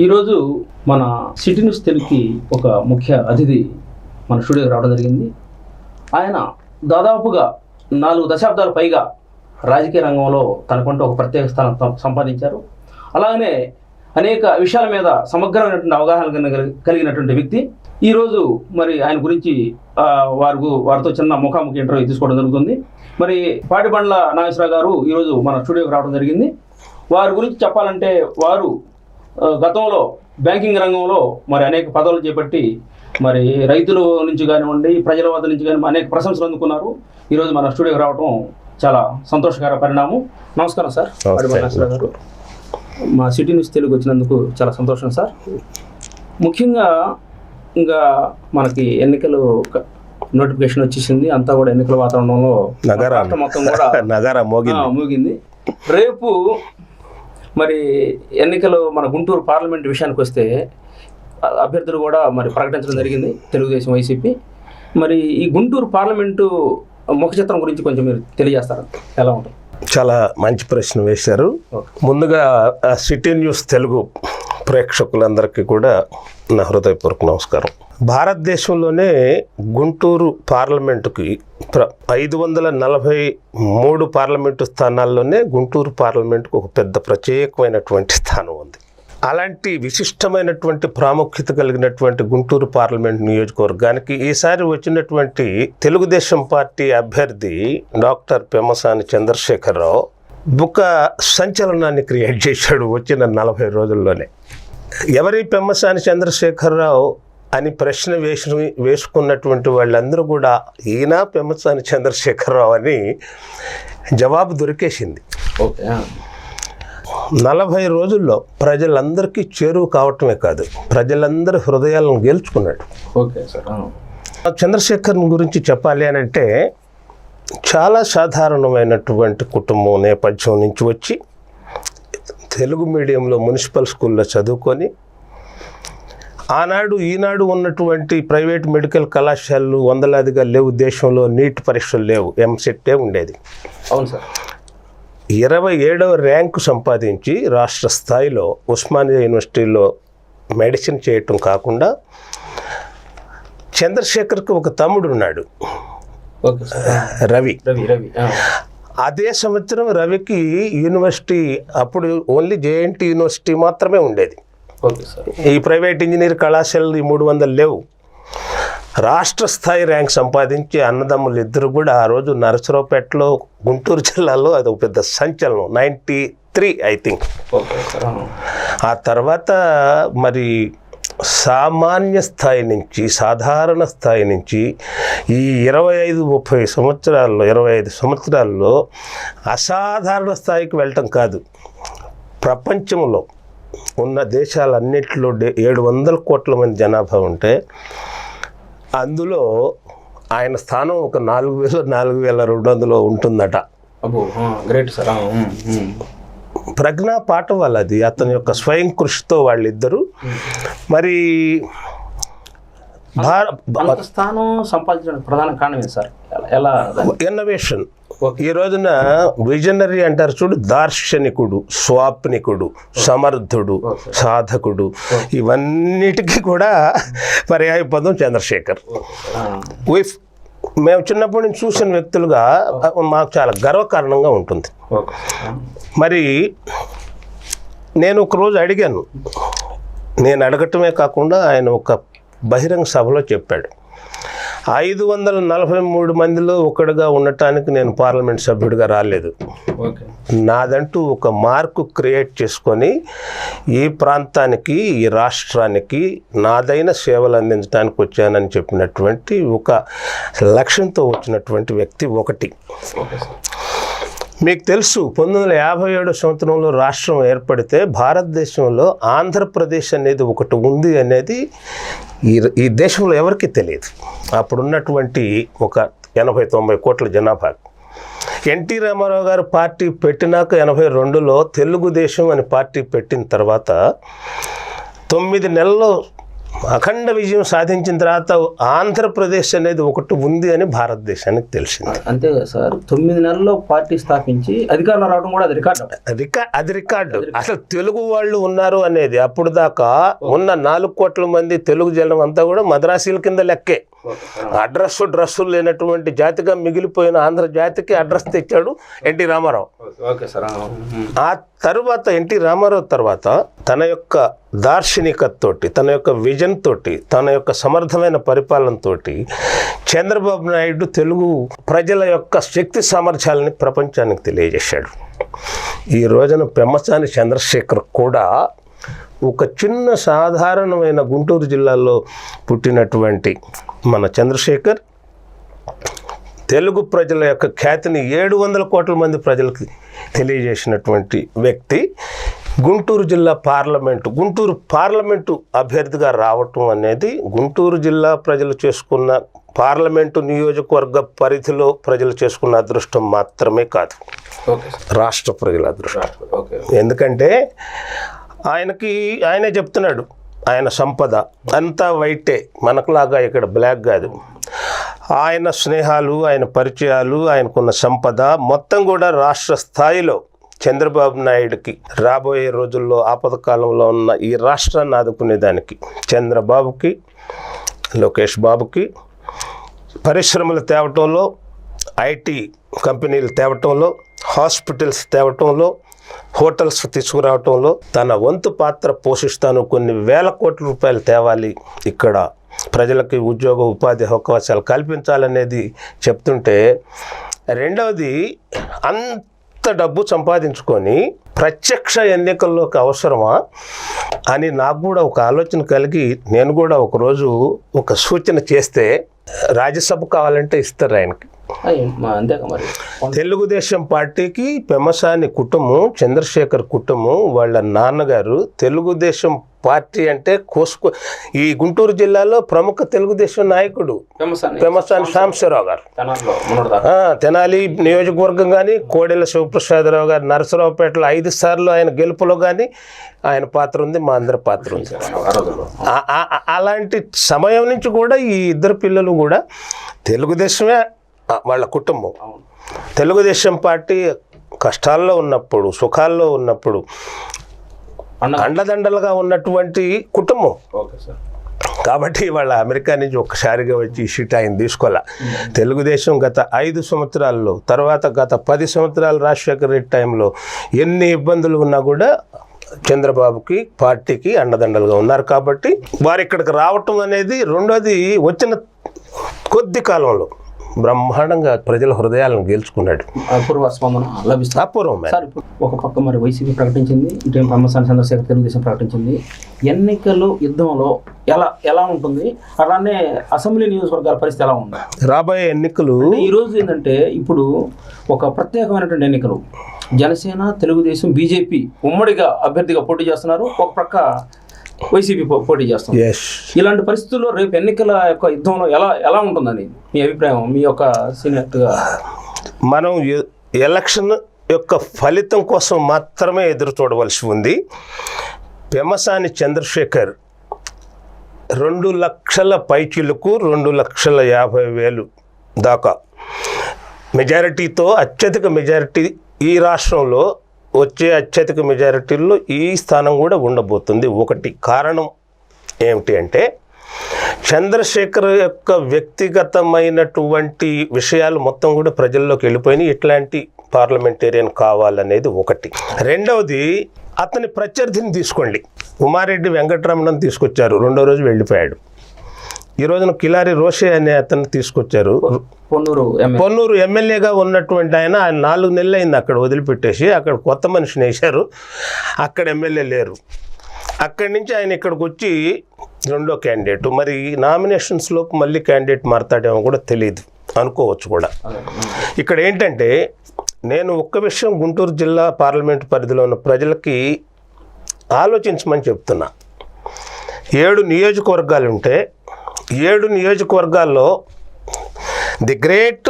ఈరోజు మన city news తెలుగుకి ఒక ముఖ్య అతిథి మన స్టూడియోకి రావడం జరిగింది. ఆయన దాదాపుగా నాలుగు దశాబ్దాల పైగా రాజకీయ రంగంలో తనకుంటూ ఒక ప్రత్యేక స్థానం సం- సంపాదించారు. అలాగనే అనేక విషయాల మీద సమగ్రమైనటువంటి అవగాహన కలిగినటువంటి వ్యక్తి. ఈరోజు మరి ఆయన గురించి ఆ, వారు వారితో చిన్న ముఖాముఖి ఇంటర్వ్యూ తీసుకోవడం జరుగుతుంది. మరి పాటిబండ్ల నాగేశ్వరరావు గారు ఈరోజు మన స్టూడియోకి రావడం జరిగింది. వారి గురించి చెప్పాలంటే వారు గతంలో బ్యాంకింగ్ రంగంలో మరి అనేక పదవులు చేపట్టి మరి రైతుల నుంచి కానివ్వండి ప్రజల వద్ద నుంచి కానీ అనేక ప్రశంసలు అందుకున్నారు. ఈరోజు మన స్టూడియోకి రావడం చాలా సంతోషకర పరిణామం. నమస్కారం సార్. గారు. మా సిటీ న్యూస్ తెలుగు వచ్చినందుకు చాలా సంతోషం సార్. ముఖ్యంగా ఇంకా మనకి ఎన్నికలు నోటిఫికేషన్ వచ్చేసింది. అంతా కూడా ఎన్నికల వాతావరణంలో మొత్తం కూడా మూగింది. రేపు మరి ఎన్నికలు మన గుంటూరు పార్లమెంట్ విషయానికి వస్తే అభ్యర్థులు కూడా మరి ప్రకటించడం జరిగింది తెలుగుదేశం వైసీపీ. మరి ఈ గుంటూరు పార్లమెంటు ముఖ చిత్రం గురించి కొంచెం మీరు తెలియజేస్తారా? ఎలా ఉంటుంది? చాలా మంచి ప్రశ్న వేశారు. ముందుగా సిటీ న్యూస్ తెలుగు ప్రేక్షకులందరికీ కూడా నా హృదయపూర్వక నమస్కారం. భారతదేశంలోనే గుంటూరు పార్లమెంటుకి ప్ర ఐదు వందల నలభై మూడు పార్లమెంటు స్థానాల్లోనే గుంటూరు పార్లమెంటుకు ఒక పెద్ద ప్రత్యేకమైనటువంటి స్థానం ఉంది. అలాంటి విశిష్టమైనటువంటి ప్రాముఖ్యత కలిగినటువంటి గుంటూరు పార్లమెంట్ నియోజకవర్గానికి ఈసారి వచ్చినటువంటి తెలుగుదేశం పార్టీ అభ్యర్థి డాక్టర్ పెమ్మసాని చంద్రశేఖరరావు ఒక సంచలనాన్ని క్రియేట్ చేశాడు వచ్చిన నలభై రోజుల్లోనే. ఎవరి పెమ్మసాని చంద్రశేఖరరావు అని ప్రశ్న వేసి వేసుకున్నటువంటి వాళ్ళందరూ కూడా ఈయన పెమ్మసాని చంద్రశేఖరరావు అని జవాబు దొరికేసింది. ఓకే నలభై రోజుల్లో ప్రజలందరికీ చేరువు కావటమే కాదు ప్రజలందరి హృదయాలను గెలుచుకున్నాడు. ఓకే సార్ చంద్రశేఖర్ గురించి చెప్పాలి అని అంటే చాలా సాధారణమైనటువంటి కుటుంబం నేపథ్యం నుంచి వచ్చి తెలుగు మీడియంలో మున్సిపల్ స్కూల్లో చదువుకొని ఆనాడు ఈనాడు ఉన్నటువంటి ప్రైవేట్ మెడికల్ కళాశాలలు వందలాదిగా లేవు. దేశంలో నీట్ పరీక్షలు లేవు. ఎంసెట్టే ఉండేది. అవును సార్. ఇరవై ఏడవ ర్యాంకు సంపాదించి రాష్ట్ర స్థాయిలో ఉస్మానియా యూనివర్సిటీలో మెడిసిన్ చేయటం కాకుండా చంద్రశేఖర్కి ఒక తమ్ముడు ఉన్నాడు. రవి. అదే సంవత్సరం రవికి యూనివర్సిటీ అప్పుడు ఓన్లీ జేఎన్టీ యూనివర్సిటీ మాత్రమే ఉండేది. ఈ ప్రైవేట్ ఇంజనీర్ కళాశాలలు ఈ మూడు వందలు లేవు. రాష్ట్ర స్థాయి ర్యాంక్ సంపాదించి అన్నదమ్ములు ఇద్దరు కూడా ఆ రోజు నరసరావుపేటలో గుంటూరు జిల్లాలో అది ఒక పెద్ద సంచలనం నైంటీ త్రీ ఐ థింక్. ఆ తర్వాత మరి సామాన్య స్థాయి నుంచి సాధారణ స్థాయి నుంచి ఈ ఇరవై ఐదు ముప్పై సంవత్సరాల్లో ఇరవై ఐదు సంవత్సరాల్లో అసాధారణ స్థాయికి వెళ్ళటం కాదు. ప్రపంచంలో ఉన్న దేశాలన్నింటిలో ఏడు వందల కోట్ల మంది జనాభా ఉంటే అందులో ఆయన స్థానం ఒక నాలుగు వేల నాలుగు వేల రెండు వందలు ఉంటుందట. Great sir. ప్రజ్ఞా పాఠం వాళ్ళది అతని యొక్క స్వయం కృషితో వాళ్ళిద్దరూ. మరి భార అంత స్థానం సంపాదించడానికి ప్రధాన సార్? ఎలా ఇన్నోవేషన్. ఈ రోజున విజనరీ అంటారు చూడు దార్శనికుడు స్వాప్నికుడు సమర్థుడు సాధకుడు. ఇవన్నిటికీ కూడా పర్యాయ పదం చంద్రశేఖర్. విఫ్ మేము చిన్నప్పటి నుంచి చూసిన వ్యక్తులుగా మాకు చాలా గర్వకారణంగా ఉంటుంది. మరి నేను ఒకరోజు అడిగాను. నేను అడగటమే కాకుండా ఆయన ఒక బహిరంగ సభలో చెప్పాడు. ఐదు వందల నలభై మూడు మందిలో ఒకడుగా ఉండటానికి నేను పార్లమెంట్ సభ్యుడిగా రాలేదు. నాదంటూ ఒక మార్కు క్రియేట్ చేసుకొని ఈ ప్రాంతానికి ఈ రాష్ట్రానికి నాదైన సేవలు అందించడానికి వచ్చానని చెప్పినటువంటి ఒక లక్ష్యంతో వచ్చినటువంటి వ్యక్తి ఒకటి. మీకు తెలుసు పంతొమ్మిది వందల యాభై ఏడో సంవత్సరంలో రాష్ట్రం ఏర్పడితే భారతదేశంలో ఆంధ్రప్రదేశ్ అనేది ఒకటి ఉంది అనేది ఈ ఈ దేశంలో ఎవరికీ తెలియదు. అప్పుడున్నటువంటి ఒక ఎనభై తొంభై కోట్ల జనాభా. ఎన్టీ రామారావు గారు పార్టీ పెట్టినాక ఎనభై రెండులో తెలుగుదేశం అని పార్టీ పెట్టిన తర్వాత తొమ్మిది నెలల్లో అఖండ విజయం సాధించిన తర్వాత ఆంధ్రప్రదేశ్ అనేది ఒకటి ఉంది అని భారతదేశానికి తెలిసింది. అంతే కదా సార్. తొమ్మిది నెలల్లో పార్టీ స్థాపించి అధికారంలో రావడం కూడా అది రికార్డు. రికా అది రికార్డు. అసలు తెలుగు వాళ్ళు ఉన్నారు అనేది అప్పుడు దాకా ఉన్న నాలుగు కోట్ల మంది తెలుగు జనం అంతా కూడా మద్రాసీల కింద లెక్కే. అడ్రస్ డ్రస్సులు లేనటువంటి జాతిగా మిగిలిపోయిన ఆంధ్ర జాతికి అడ్రస్ తెచ్చాడు ఎన్టీ రామారావు. ఓకే సార్ ఆ తరువాత ఎన్టీ రామారావు తర్వాత తన యొక్క దార్శనికతతోటి తన యొక్క విజన్ తోటి తన యొక్క సమర్థమైన పరిపాలనతోటి చంద్రబాబు నాయుడు తెలుగు ప్రజల యొక్క శక్తి సామర్థ్యాలని ప్రపంచానికి తెలియజేశాడు. ఈ రోజున పెమ్మసాని చంద్రశేఖర్ కూడా ఒక చిన్న సాధారణమైన గుంటూరు జిల్లాలో పుట్టినటువంటి మన చంద్రశేఖర్ తెలుగు ప్రజల యొక్క ఖ్యాతిని ఏడు వందల కోట్ల మంది ప్రజలకు తెలియజేసినటువంటి వ్యక్తి గుంటూరు జిల్లా పార్లమెంటు. గుంటూరు పార్లమెంటు అభ్యర్థిగా రావటం అనేది గుంటూరు జిల్లా ప్రజలు చేసుకున్న పార్లమెంటు నియోజకవర్గ పరిధిలో ప్రజలు చేసుకున్న అదృష్టం మాత్రమే కాదు. రాష్ట్ర ప్రజల అదృష్టం. ఎందుకంటే ఆయనకి ఆయనే చెప్తున్నాడు ఆయన సంపద అంతా వైటే మనకులాగా ఇక్కడ బ్లాక్ కాదు. ఆయన స్నేహాలు ఆయన పరిచయాలు ఆయనకున్న సంపద మొత్తం కూడా రాష్ట్ర స్థాయిలో చంద్రబాబు నాయుడుకి రాబోయే రోజుల్లో ఆపద కాలంలో ఉన్న ఈ రాష్ట్రాన్ని ఆదుకునేదానికి చంద్రబాబుకి లోకేష్ బాబుకి పరిశ్రమలు తేవటంలో ఐటీ కంపెనీలు తేవటంలో హాస్పిటల్స్ తేవటంలో హోటల్స్ తీసుకురావటంలో తన వంతు పాత్ర పోషిస్తాను. కొన్ని వేల కోట్ల రూపాయలు తేవాలి. ఇక్కడ ప్రజలకి ఉద్యోగ ఉపాధి అవకాశాలు కల్పించాలనేది చెప్తుంటే రెండవది అంత డబ్బు సంపాదించుకొని ప్రత్యక్ష ఎన్నికల్లోకి అవసరమా అని నాకు కూడా ఒక ఆలోచన కలిగి నేను కూడా ఒకరోజు ఒక సూచన చేస్తే రాజ్యసభ కావాలంటే ఇస్తారు ఆయనకి. మరి. తెలుగుదేశం పార్టీకి పెమసాని కుటుంబం చంద్రశేఖర్ కుటుంబం వాళ్ళ నాన్నగారు తెలుగుదేశం పార్టీ అంటే కోసుకో ఈ గుంటూరు జిల్లాలో ప్రముఖ తెలుగుదేశం నాయకుడు పెమసాని సాంబశివరావు గారు. తెనాలి నియోజకవర్గం కానీ కోడెల శివప్రసాదరావు గారు నరసరావుపేటలో ఐదు సార్లు ఆయన గెలుపులో కానీ ఆయన పాత్ర ఉంది మా అందరి పాత్ర ఉంది. అలాంటి సమయం నుంచి కూడా ఈ ఇద్దరు పిల్లలు కూడా తెలుగుదేశమే వాళ్ళ కుటుంబం. తెలుగుదేశం పార్టీ కష్టాల్లో ఉన్నప్పుడు సుఖాల్లో ఉన్నప్పుడు అండదండలుగా ఉన్నటువంటి కుటుంబం. Okay sir. కాబట్టి వాళ్ళ అమెరికా నుంచి ఒక్కసారిగా వచ్చి ఈ సీట్ ఆయన తీసుకోవాల? తెలుగుదేశం గత ఐదు సంవత్సరాల్లో తర్వాత గత పది సంవత్సరాలు రాజశేఖర రెడ్డి టైంలో ఎన్ని ఇబ్బందులు ఉన్నా కూడా చంద్రబాబుకి పార్టీకి అండదండలుగా ఉన్నారు. కాబట్టి వారు ఇక్కడికి రావటం అనేది రెండోది వచ్చిన కొద్ది కాలంలో. బ్రహ్మాండంగా ప్రజల హృదయాలను గెలుచుకున్నాడు. అపూర్వ స్పందన లభిస్తుంది. సార్ ఒక పక్క మరి వైసీపీ ప్రకటించింది ఇటు పమ్మసాని చంద్రశేఖర్ తెలుగుదేశం ప్రకటించింది. ఎన్నికలు యుద్ధంలో ఎలా ఎలా ఉంటుంది? అలానే అసెంబ్లీ నియోజకవర్గాల పరిస్థితి ఎలా ఉంది? రాబోయే ఎన్నికలు అంటే ఈ రోజు ఏంటంటే ఇప్పుడు ఒక ప్రత్యేకమైనటువంటి ఎన్నికలు. జనసేన తెలుగుదేశం బీజేపీ ఉమ్మడిగా అభ్యర్థిగా పోటీ చేస్తున్నారు. ఒక ప్రక్క వైసీపీ పోటీ చేస్తుంది ఎస్ ఇలాంటి పరిస్థితుల్లో రేపు ఎన్నికల యొక్క యుద్ధంలో ఎలా ఎలా ఉంటుందని మీ అభిప్రాయం మీ యొక్క సీనియర్గా మనం ఎలక్షన్ యొక్క ఫలితం కోసం మాత్రమే ఎదురు చూడవలసి ఉంది. పెమసాని చంద్రశేఖర్ రెండు లక్షల పైచిలకు రెండు లక్షల యాభై వేలు దాకా. మెజారిటీతో అత్యధిక మెజారిటీ ఈ రాష్ట్రంలో వచ్చే అత్యధిక మెజారిటీల్లో ఈ స్థానం కూడా ఉండబోతుంది. ఒకటి కారణం ఏమిటి అంటే చంద్రశేఖర్ యొక్క వ్యక్తిగతమైనటువంటి విషయాలు మొత్తం కూడా ప్రజల్లోకి వెళ్ళిపోయినాయి. ఇట్లాంటి పార్లమెంటేరియన్ కావాలనేది ఒకటి. రెండవది అతని ప్రత్యర్థిని తీసుకోండి. ఉమారెడ్డి వెంకటరమణను తీసుకొచ్చారు. రెండో రోజు వెళ్ళిపోయాడు. ఈ రోజున కిలారి రోషే అనే అతన్ని తీసుకొచ్చారు. పొన్నూరు పొన్నూరు ఎమ్మెల్యేగా ఉన్నటువంటి ఆయన ఆయన నాలుగు నెలలు అయింది అక్కడ వదిలిపెట్టేసి. అక్కడ కొత్త మనిషిని వేశారు. అక్కడ ఎమ్మెల్యే లేరు. అక్కడి నుంచి ఆయన ఇక్కడికి వచ్చి రెండో క్యాండిడేట్ మరి నామినేషన్స్లోకి మళ్ళీ క్యాండిడేట్ మారతాడేమో కూడా తెలియదు అనుకోవచ్చు కూడా. ఇక్కడ ఏంటంటే నేను ఒక్క విషయం గుంటూరు జిల్లా పార్లమెంట్ పరిధిలో ఉన్న ప్రజలకి ఆలోచించమని చెప్తున్నా. ఏడు నియోజకవర్గాలు ఉంటే ఏడు నియోజకవర్గాల్లో ది గ్రేట్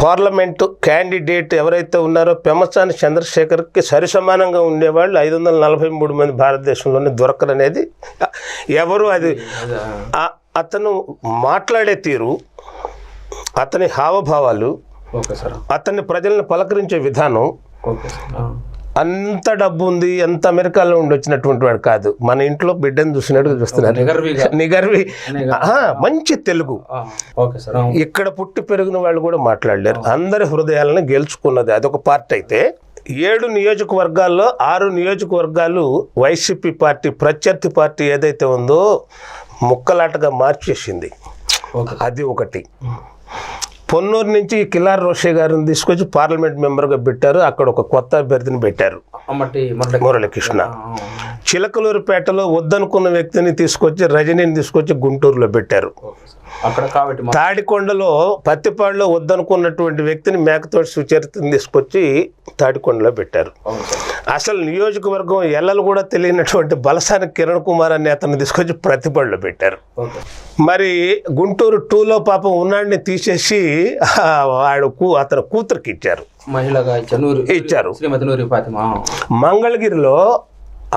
పార్లమెంటు క్యాండిడేట్ ఎవరైతే ఉన్నారో పెమ్మసాని చంద్రశేఖర్కి సరిసమానంగా ఉండేవాళ్ళు ఐదు వందల నలభై మూడు మంది భారతదేశంలోనే దొరకరనేది ఎవరు అది? అతను మాట్లాడే తీరు అతని హావభావాలు ఓకే సార్. అతన్ని ప్రజలను పలకరించే విధానం. అంత డబ్బు ఉంది ఎంత అమెరికాలో ఉండి వచ్చినటువంటి వాడు కాదు. మన ఇంట్లో బిడ్డను చూసినట్టుగా చూస్తున్నారు. నిగర్వి మంచి తెలుగు. ఇక్కడ పుట్టి పెరిగిన వాళ్ళు కూడా మాట్లాడలేరు. అందరి హృదయాలను గెలుచుకున్నది అదొక పార్టీ అయితే. ఏడు నియోజకవర్గాల్లో ఆరు నియోజకవర్గాలు వైసీపీ పార్టీ ప్రత్యర్థి పార్టీ ఏదైతే ఉందో ముక్కలాటగా మార్చేసింది. అది ఒకటి. పొన్నూరు నుంచి కిలార్ రోషే గారిని తీసుకొచ్చి పార్లమెంట్ మెంబర్గా పెట్టారు. అక్కడ ఒక కొత్త అభ్యర్థిని పెట్టారు. మురళీకృష్ణ. చిలకలూరుపేటలో వద్దనుకున్న వ్యక్తిని తీసుకొచ్చి రజనీని తీసుకొచ్చి గుంటూరులో పెట్టారు. తాడికొండలో పత్తిపాడులో వద్దనుకున్నటువంటి వ్యక్తిని మేకతోటి సుచరితని తీసుకొచ్చి తాడికొండలో పెట్టారు. అసలు నియోజకవర్గం ఎల్లలు కూడా తెలియనటువంటి బలసాని కిరణ్ కుమార్ అనే అతన్ని తీసుకొచ్చి ప్రతిపాడులో పెట్టారు. మరి గుంటూరు టూలో పాపం ఉన్నాడిని తీసేసి వాడు అతను కూతురికి ఇచ్చారు. మహిళగా ఇచ్చారు. మంగళగిరిలో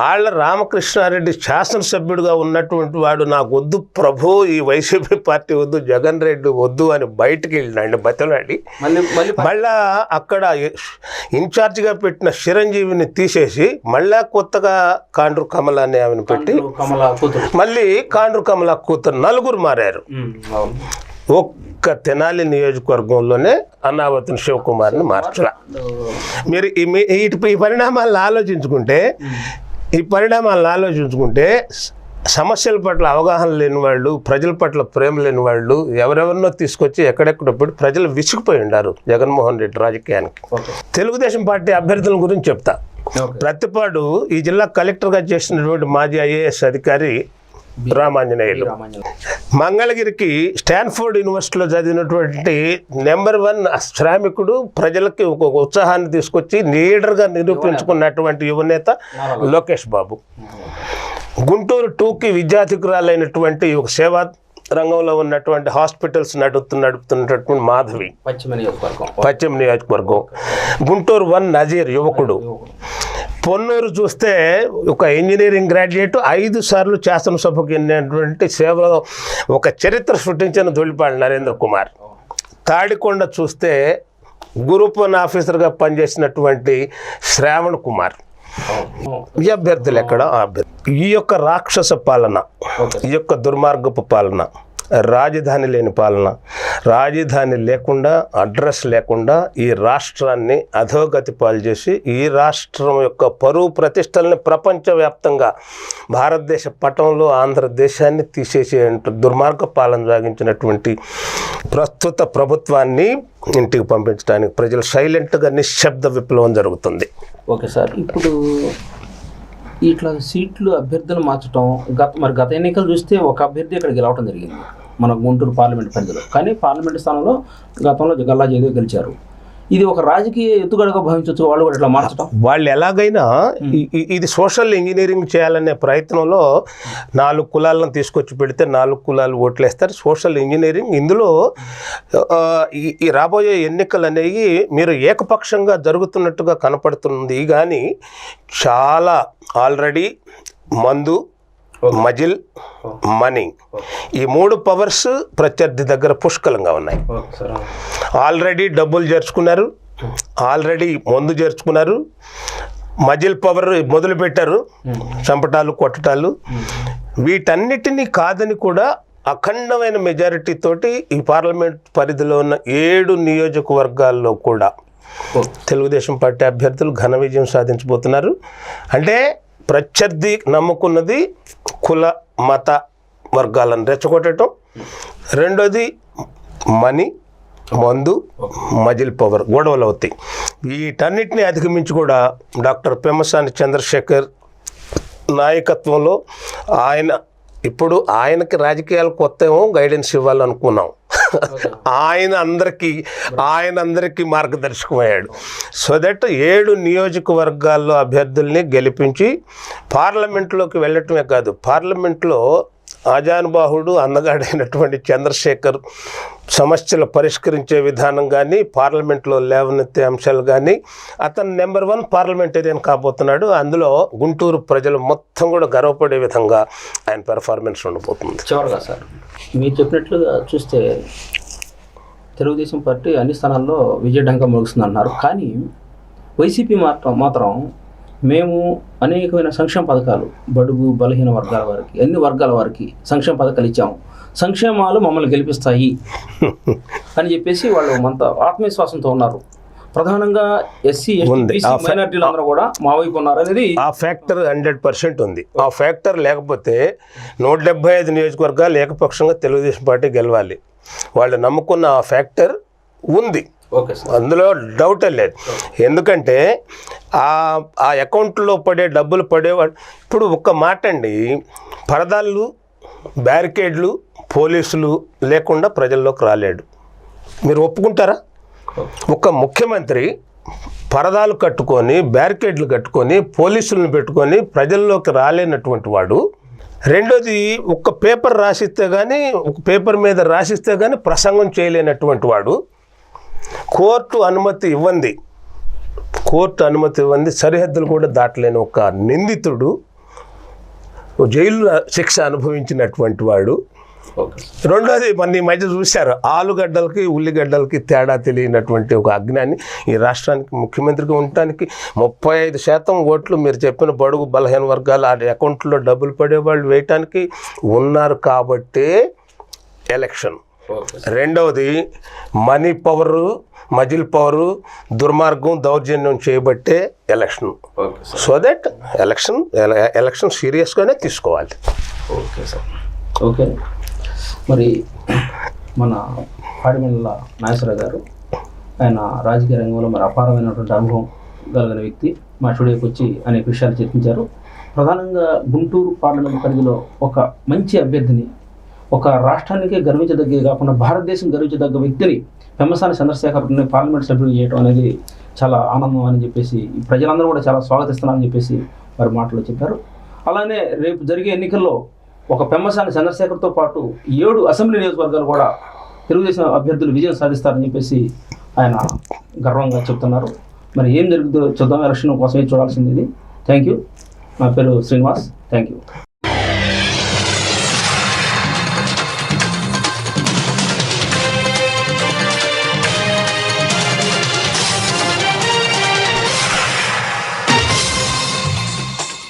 ఆళ్ళ రామకృష్ణారెడ్డి శాసనసభ్యుడిగా ఉన్నటువంటి వాడు నాకు వద్దు ప్రభు ఈ వైసీపీ పార్టీ వద్దు జగన్ రెడ్డి వద్దు అని బయటికి వెళ్ళినాడు బతలాడి. మళ్ళీ అక్కడ ఇన్ఛార్జిగా పెట్టిన చిరంజీవిని తీసేసి మళ్ళా కొత్తగా కాండ్రు కమల అనే ఆమెను పెట్టి మళ్ళీ కాండ్రు కమల కూతురు నలుగురు మారారు. ఒక్క తెనాలి నియోజకవర్గంలోనే అన్నావతిని శివకుమార్ని మార్చలా మీరు ఈ పరిణామాలను ఆలోచించుకుంటే ఈ పరిణామాలను ఆలోచించుకుంటే సమస్యల పట్ల అవగాహన లేని వాళ్ళు ప్రజల పట్ల ప్రేమ లేని వాళ్ళు ఎవరెవరినో తీసుకొచ్చి ఎక్కడెక్కడో పెట్టి ప్రజలు విసిగిపోయి ఉండారు జగన్మోహన్ రెడ్డి రాజకీయానికి. తెలుగుదేశం పార్టీ అభ్యర్థుల గురించి చెప్తా. ప్రతిపాడు ఈ జిల్లా కలెక్టర్గా చేసినటువంటి మాజీ ఐఏఎస్ అధికారి రామాంజనేయులు. రామాంజన మంగళగిరికి స్టాన్ఫోర్డ్ యూనివర్సిటీలో చదివినటువంటి నెంబర్ వన్ శ్రామికుడు ప్రజలకి ఒక ఉత్సాహాన్ని తీసుకొచ్చి లీడర్గా నిరూపించుకున్నటువంటి యువనేత లోకేష్ బాబు. గుంటూరు టూకి విద్యాధికురాలైనటువంటి ఒక సేవా రంగంలో ఉన్నటువంటి హాస్పిటల్స్ నడుపుతు నడుపుతున్నటువంటి మాధవి. పశ్చిమ నియోజకవర్గం. పశ్చిమ నియోజకవర్గం. గుంటూరు వన్ నజీర్ యువకుడు. పొన్నూరు చూస్తే ఒక ఇంజనీరింగ్ గ్రాడ్యుయేట్ ఐదు సార్లు శాసనసభకు ఎన్నినటువంటి సేవలో ఒక చరిత్ర సృష్టించిన దొలిపాడు నరేంద్ర కుమార్. తాడికొండ చూస్తే గ్రూప్ వన్ ఆఫీసర్గా పనిచేసినటువంటి శ్రావణ్ కుమార్. ఈ అభ్యర్థులు ఎక్కడ? అభ్యర్థి ఈ యొక్క రాక్షస పాలన ఈ యొక్క దుర్మార్గపు పాలన రాజధాని లేని పాలన రాజధాని లేకుండా అడ్రస్ లేకుండా ఈ రాష్ట్రాన్ని అధోగతి పాలు చేసి ఈ రాష్ట్రం యొక్క పరువు ప్రతిష్టల్ని ప్రపంచవ్యాప్తంగా భారతదేశ పటంలో ఆంధ్రదేశాన్ని తీసేసే దుర్మార్గ పాలన సాగించినటువంటి ప్రస్తుత ప్రభుత్వాన్ని ఇంటికి పంపించడానికి ప్రజలు సైలెంట్గా నిశ్శబ్ద విప్లవం జరుగుతుంది. Okay sir. ఇప్పుడు ఇట్లా సీట్లు అభ్యర్థులు మార్చడం గత మరి గత ఎన్నికలు చూస్తే ఒక అభ్యర్థి ఇక్కడ గెలవడం జరిగింది. మన గుంటూరు పార్లమెంట్ పరిధిలో. కానీ పార్లమెంట్ స్థానంలో గతంలో గల్లా జయదేవ్ గెలిచారు. ఇది ఒక రాజకీయ ఎత్తుగడగా భావించవచ్చు వాళ్ళు కూడా ఇట్లా మార్చడం వాళ్ళు ఎలాగైనా ఇది సోషల్ ఇంజనీరింగ్ చేయాలనే ప్రయత్నంలో నాలుగు కులాలను తీసుకొచ్చి పెడితే నాలుగు కులాలు ఓట్లేస్తారు. సోషల్ ఇంజనీరింగ్ ఇందులో ఈ రాబోయే ఎన్నికలు అనేవి మీరు ఏకపక్షంగా జరుగుతున్నట్టుగా కనపడుతుంది కానీ చాలా ఆల్రెడీ మందు మజిల్ మనీ. ఈ మూడు పవర్స్ ప్రత్యర్థి దగ్గర పుష్కలంగా ఉన్నాయి. ఆల్రెడీ డబ్బులు చేర్చుకున్నారు ఆల్రెడీ మందు చేర్చుకున్నారు మజిల్ పవర్ మొదలు పెట్టారు చంపటాలు కొట్టటాలు. వీటన్నిటినీ కాదని కూడా అఖండమైన మెజారిటీ తోటి ఈ పార్లమెంట్ పరిధిలో ఉన్న ఏడు నియోజకవర్గాల్లో కూడా తెలుగుదేశం పార్టీ అభ్యర్థులు ఘన విజయం సాధించబోతున్నారు. అంటే ప్రత్యర్థి నమ్ముకున్నది కుల మత వర్గాలను రెచ్చగొట్టడం. రెండోది మనీ మందు మజిల్ పవర్ గొడవలు అవుతాయి. వీటన్నిటిని అధిగమించి కూడా డాక్టర్ పెమ్మసాని చంద్రశేఖర్ నాయకత్వంలో ఆయన ఇప్పుడు ఆయనకి రాజకీయాలు కొత్త ఏమో గైడెన్స్ ఇవ్వాలనుకున్నాం. ఆయన అందరికీ ఆయన అందరికీ మార్గదర్శకమయ్యాడు. సో దట్ ఏడు నియోజకవర్గాల్లో అభ్యర్థుల్ని గెలిపించి పార్లమెంట్లోకి వెళ్ళటమే కాదు పార్లమెంట్లో ఆజానుబాహుడు అన్నగాడైనటువంటి చంద్రశేఖర్ సమస్యలు పరిష్కరించే విధానం కానీ పార్లమెంట్లో లేవనెత్తే అంశాలు కానీ అతను నెంబర్ వన్ పార్లమెంటేరియన్ కాబోతున్నాడు. అందులో గుంటూరు ప్రజలు మొత్తం కూడా గర్వపడే విధంగా ఆయన పెర్ఫార్మెన్స్ ఉండబోతుంది. చివరిగా సార్ మీరు చెప్పినట్లుగా చూస్తే తెలుగుదేశం పార్టీ అన్ని స్థానాల్లో విజయడంగా ముగుస్తుంది అన్నారు కానీ వైసీపీ మాత్రం మాత్రం మేము అనేకమైన సంక్షేమ పథకాలు బడుగు బలహీన వర్గాల వారికి అన్ని వర్గాల వారికి సంక్షేమ పథకాలు ఇచ్చాము. సంక్షేమాలు మమ్మల్ని గెలిపిస్తాయి అని చెప్పేసి వాళ్ళు మంత ఆత్మవిశ్వాసంతో ఉన్నారు. ప్రధానంగా ఎస్సీ మైనార్టీలు అందరూ కూడా మా వైపు ఉన్నారు అనేది ఆ ఫ్యాక్టర్ హండ్రెడ్ పర్సెంట్ ఉంది. ఆ ఫ్యాక్టర్ లేకపోతే నూట డెబ్బై ఐదు నియోజకవర్గాలు ఏకపక్షంగా తెలుగుదేశం పార్టీ గెలవాలి. వాళ్ళు నమ్ముకున్న ఆ ఫ్యాక్టర్ ఉంది. అందులో డౌటే లేదు. ఎందుకంటే ఆ ఆ అకౌంట్లో పడే డబ్బులు పడేవాడు ఇప్పుడు ఒక్క మాట అండి పరదాలు బ్యారికేడ్లు పోలీసులు లేకుండా ప్రజల్లోకి రాలేడు. మీరు ఒప్పుకుంటారా? ఒక ముఖ్యమంత్రి పరదాలు కట్టుకొని బ్యారికేడ్లు కట్టుకొని పోలీసులను పెట్టుకొని ప్రజల్లోకి రాలేనటువంటి వాడు రెండోది ఒక పేపర్ రాసిస్తే కానీ ఒక పేపర్ మీద రాసిస్తే కానీ ప్రసంగం చేయలేనటువంటి వాడు కోర్టు అనుమతి ఇవ్వండి కోర్టు అనుమతి ఇవ్వండి సరిహద్దులు కూడా దాటలేని ఒక నిందితుడు జైలు శిక్ష అనుభవించినటువంటి వాడు. రెండోది మన ఈ మధ్య చూశారు ఆలుగడ్డలకి ఉల్లిగడ్డలకి తేడా తెలియనటువంటి ఒక అజ్ఞాని. ఈ రాష్ట్రానికి ముఖ్యమంత్రిగా ఉండటానికి ముప్పై ఐదు శాతం ఓట్లు మీరు చెప్పిన బడుగు బలహీన వర్గాలు ఆ అకౌంట్లో డబ్బులు పడేవాళ్ళు వేయటానికి ఉన్నారు కాబట్టే ఎలక్షన్. రెండవది మనీ పవరు మజిల్ పవరు దుర్మార్గం దౌర్జన్యం చేయబట్టే election. So that election election సీరియస్గానే తీసుకోవాలి. Okay sir. ఓకే. మరి మన పాడిమండల నాగేశ్వరరావు గారు ఆయన రాజకీయ రంగంలో మరి అపారమైనటువంటి అనుభవం కలిగిన వ్యక్తి మా స్టూడియోకి వచ్చి అనేక విషయాలు చర్చించారు. ప్రధానంగా గుంటూరు పార్లమెంట్ పరిధిలో ఒక మంచి అభ్యర్థిని ఒక రాష్ట్రానికే గర్వించదగ్గది కాకుండా భారతదేశం గర్వించదగ్గ వ్యక్తిని పెమ్మసాని చంద్రశేఖర్ పార్లమెంట్ సభ్యులు చేయడం అనేది చాలా ఆనందం అని చెప్పేసి ప్రజలందరూ కూడా చాలా స్వాగతిస్తున్నారని చెప్పేసి వారి మాటలు చెప్పారు. అలానే రేపు జరిగే ఎన్నికల్లో ఒక పెమ్మసాని చంద్రశేఖర్తో పాటు ఏడు అసెంబ్లీ నియోజకవర్గాలు కూడా తెలుగుదేశం అభ్యర్థులు విజయం సాధిస్తారని చెప్పేసి ఆయన గర్వంగా చెప్తున్నారు. మరి ఏం జరుగుతుందో చూద్దాం. ఎలక్షన్ కోసమే చూడాల్సింది ఇది. థ్యాంక్ యూ నా పేరు శ్రీనివాస్. Thank you